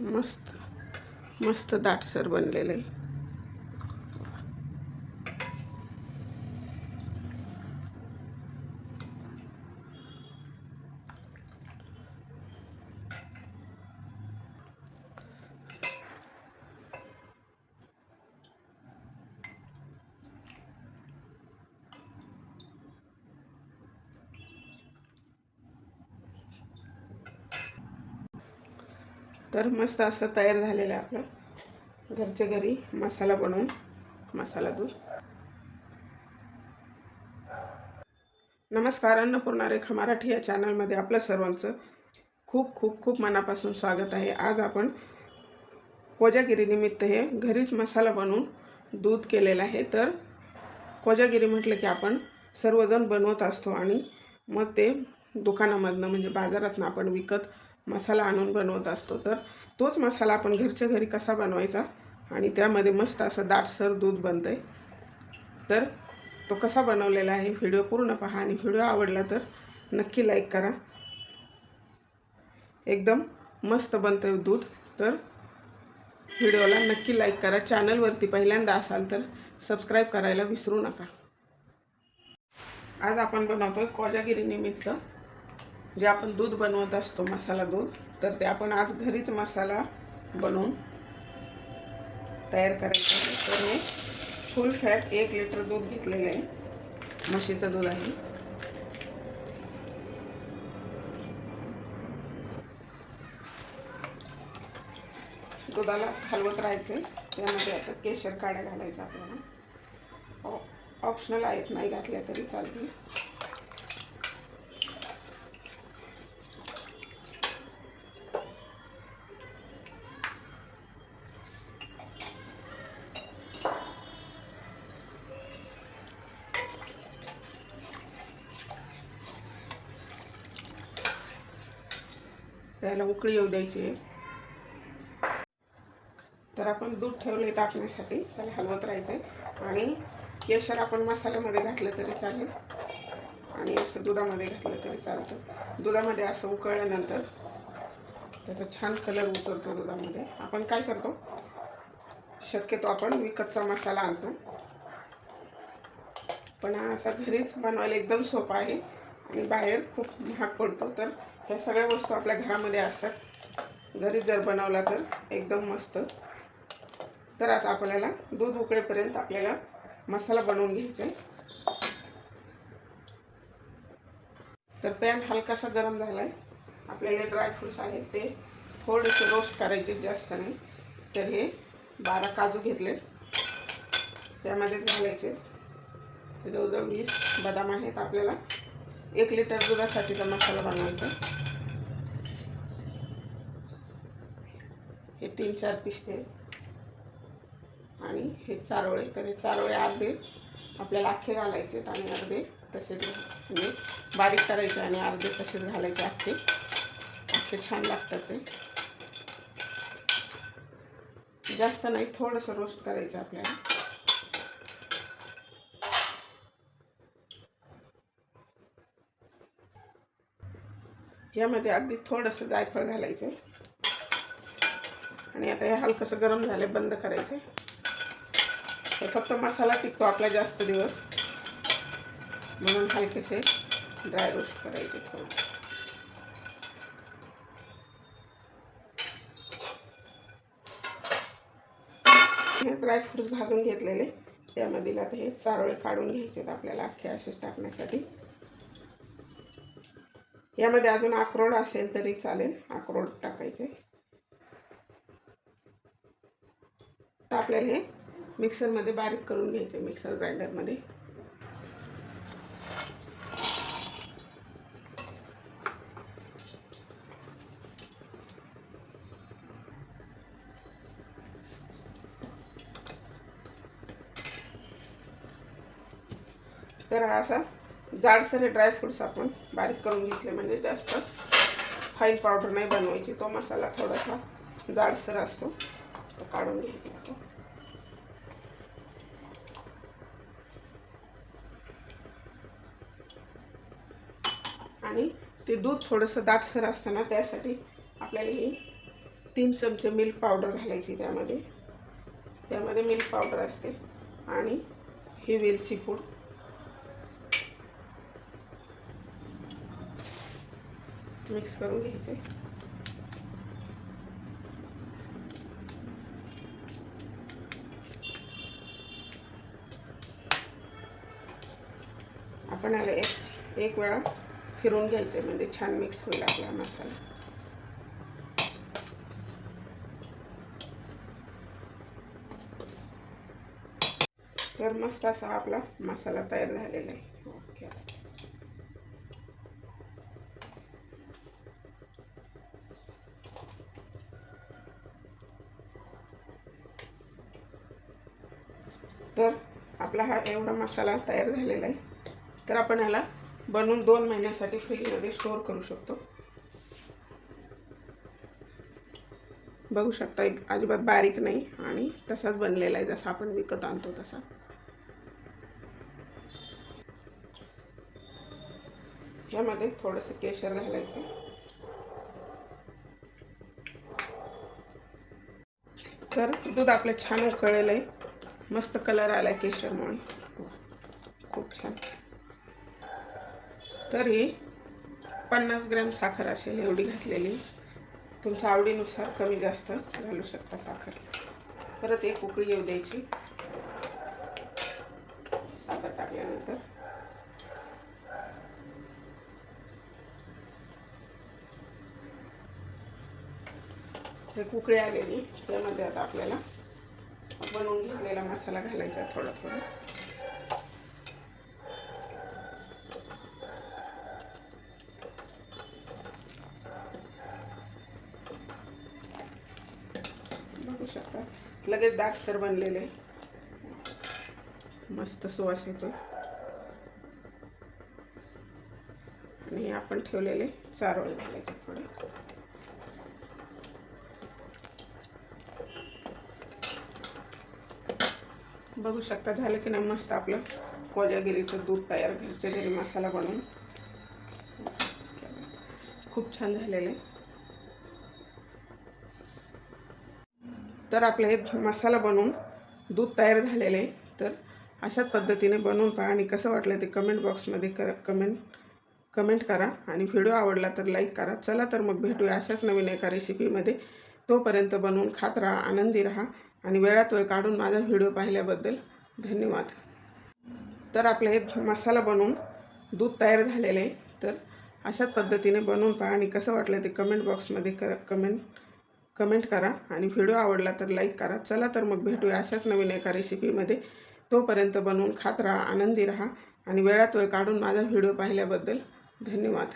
मस्त मस्त दाटसर बनलेलं आहे. तर मस्त असं तयार झालेलं आहे आपलं. घरच्या घरी मसाला बनवून मसाला दूध. नमस्कार अन्नपूर्णा रेखा मराठी या चॅनलमध्ये आपलं सर्वांचं खूप खूप खूप मनापासून स्वागत आहे. आज आपण कोजागिरीनिमित्त हे घरीच मसाला बनवून दूध केलेलं आहे. तर कोजागिरी म्हटलं की आपण सर्वजण बनवत असतो आणि मग ते दुकानामधनं म्हणजे बाजारातनं आपण विकत मसाला आणून बनवत असतो. तर तोच मसाला आपण घरच्या घरी कसा बनवायचा आणि त्यामध्ये मस्त असं दाटसर दूध बनतं आहे तर तो कसा बनवलेला आहे व्हिडिओ पूर्ण पहा आणि व्हिडिओ आवडला तर नक्की लाईक करा. एकदम मस्त बनतं आहे दूध. तर व्हिडिओला नक्की लाईक करा. चॅनलवरती पहिल्यांदा असाल तर सबस्क्राईब करायला विसरू नका. आज आपण बनवतो कोजागिरी निमित्त जे आपण दूध बनवत असतो मसाला दूध तर ते आपण आज घरीच मसाला बनवून तयार करायचं आहे. तर हे फुल फॅट एक लिटर दूध घेतलेलं आहे. म्हशीचं दूध आहे. दुधाला हलवत राहायचं त्यामध्ये आता केशर काड्या घालायच्या आपल्याला. हो, ऑप्शनल आहेत नाही घातल्या तरी चालतील. त्याला उकळी येऊ द्यायची आहे. तर आपण दूध ठेवले तापण्यासाठी त्याला हलवत राहायचं आहे आणि केशर आपण मसाल्यामध्ये घातलं तरी चालेल. आणि असं दुधामध्ये घातलं तरी चालतं. दुधामध्ये असं उकळल्यानंतर त्याचा छान कलर उतरतो दुधामध्ये. आपण काय करतो? शक्यतो आपण विकतचा मसाला आणतो. पण असा घरीच बनवायला एकदम सोपा आहे. आणि बाहेर खूप महाग पडतो. तर ह्या सगळ्या वस्तू आपल्या घरामध्ये असतात. घरी जर बनवला तर एकदम मस्त. तर आता आपल्याला दूध उकळेपर्यंत आपल्याला मसाला बनवून घ्यायचा आहे. तर पॅन हलकासा गरम झाला आहे आपल्याला ड्रायफ्रूट्स आहेत. ते थोडेसे रोस्ट करायचे जास्त नाही. तर हे बारा काजू घेतले त्यामध्येच घालायचे. जवळजवळ वीस बदाम आहेत. आपल्याला एक लिटर दुधासाठीचा मसाला बनवायचा हे तीन चार पिस्ते आणि हे चारोळे तर हे चारोळे अर्धे आपल्याला अख्खे घालायचे आणि अर्धे तसेच म्हणजे बारीक करायचे आणि अर्धे तसेच घालायचे अख्खे अख्खे छान लागतात ते. जास्त नाही थोडंसं रोस्ट करायचं आपल्याला. यामध्ये अगदी थोडंसं जायफळ घालायचं. आणि आता हे हलकंसं गरम झाले बंद करायचे हे फक्त मसाला टिकतो आपला जास्त दिवस. म्हणून हलकेसे ड्राय रोस्ट करायचे थोडं. हे ड्रायफ्रूट्स भाजून घेतलेले. त्यामधील आता हे चारोळे काढून घ्यायचे आपल्याला अख्खे असेच टाकण्यासाठी. यामध्ये अजून अक्रोड असेल तरी चालेल अक्रोड टाकायचे. आता आपल्याला हे मिक्सरमध्ये बारीक करून घ्यायचे मिक्सर ग्राइंडरमध्ये. तर हा असा हे ड्रायफ्रूट्स आपण बारीक करून घेतले म्हणजे जास्त फाईन पावडर नाही बनवायची. तो मसाला थोडासा जाडसर असतो तो काढून घ्यायचा आणि ते दूध थोडंसं दाटसर असतं ना त्यासाठी आपल्याला ही तीन चमचे मिल्क पावडर घालायची त्यामध्ये. त्यामध्ये मिल्क पावडर असते आणि ही वेलची पूड. मिक्स करून घ्यायचे. आपण आले एक एक वेळा फिरून घ्यायचे म्हणजे छान मिक्स होईल आपला मसाला. तर मस्त असा आपला मसाला तयार झालेला आहे. ओके तर आपला हा एवढा मसाला तयार झालेला आहे. तर आपण ह्याला बनवून दोन महिन्यासाठी फ्रीजमध्ये स्टोअर करू शकतो. बघू शकता एक अजिबात बारीक नाही आणि तसाच बनलेला आहे जसा आपण विकत आणतो तसा. ह्यामध्ये थोडंसं केशर घालायचं. तर दूध आपलं छान उकळलेलं आहे. मस्त कलर आला आहे केशरमुळे खूप छान तर ही पन्नास ग्रॅम साखर असेल एवढी घातलेली. तुमच्या आवडीनुसार कमी जास्त घालू शकता साखर. परत एक उकळी येऊ द्यायची. साखर टाकल्यानंतर. एक उकळी आलेली. त्यामध्ये आता आपल्याला बनवून घेतलेला मसाला घालायचा थोडा थोडा बघू शकता लगेच दाटसर बनलेले. मस्त सुवास येतो आणि आपण ठेवलेले चारोळ घालायचे थोडे. बघू शकता झालं की नाही मस्त आपलं कोजागिरीचं दूध तयार घरच्या घरी मसाला बनवून. खूप छान झालेलं आहे. तर आपलं हे मसाला बनवून दूध तयार झालेलं आहे. तर अशाच पद्धतीने बनवून पहा आणि कसं वाटलं ते कमेंट बॉक्समध्ये कर कमेंट कमेंट करा आणि व्हिडिओ आवडला तर लाईक करा. चला तर मग भेटूया अशाच नवीन एका रेसिपीमध्ये तोपर्यंत बनवून खात राहा आनंदी राहा आणि वेळात वेळ काढून माझा व्हिडिओ पाहिल्याबद्दल धन्यवाद. तर आपलं हे मसाला बनवून दूध तयार झालेलं आहे. तर अशाच पद्धतीने बनवून पहा आणि कसं वाटलं ते कमेंट बॉक्समध्ये कर कमेंट कमेंट करा आणि व्हिडिओ आवडला तर लाईक करा. चला तर मग भेटूया अशाच नवीन एका रेसिपीमध्ये. तोपर्यंत बनवून खात राहा आनंदी राहा आणि वेळात वेळ काढून माझा व्हिडिओ पाहिल्याबद्दल धन्यवाद.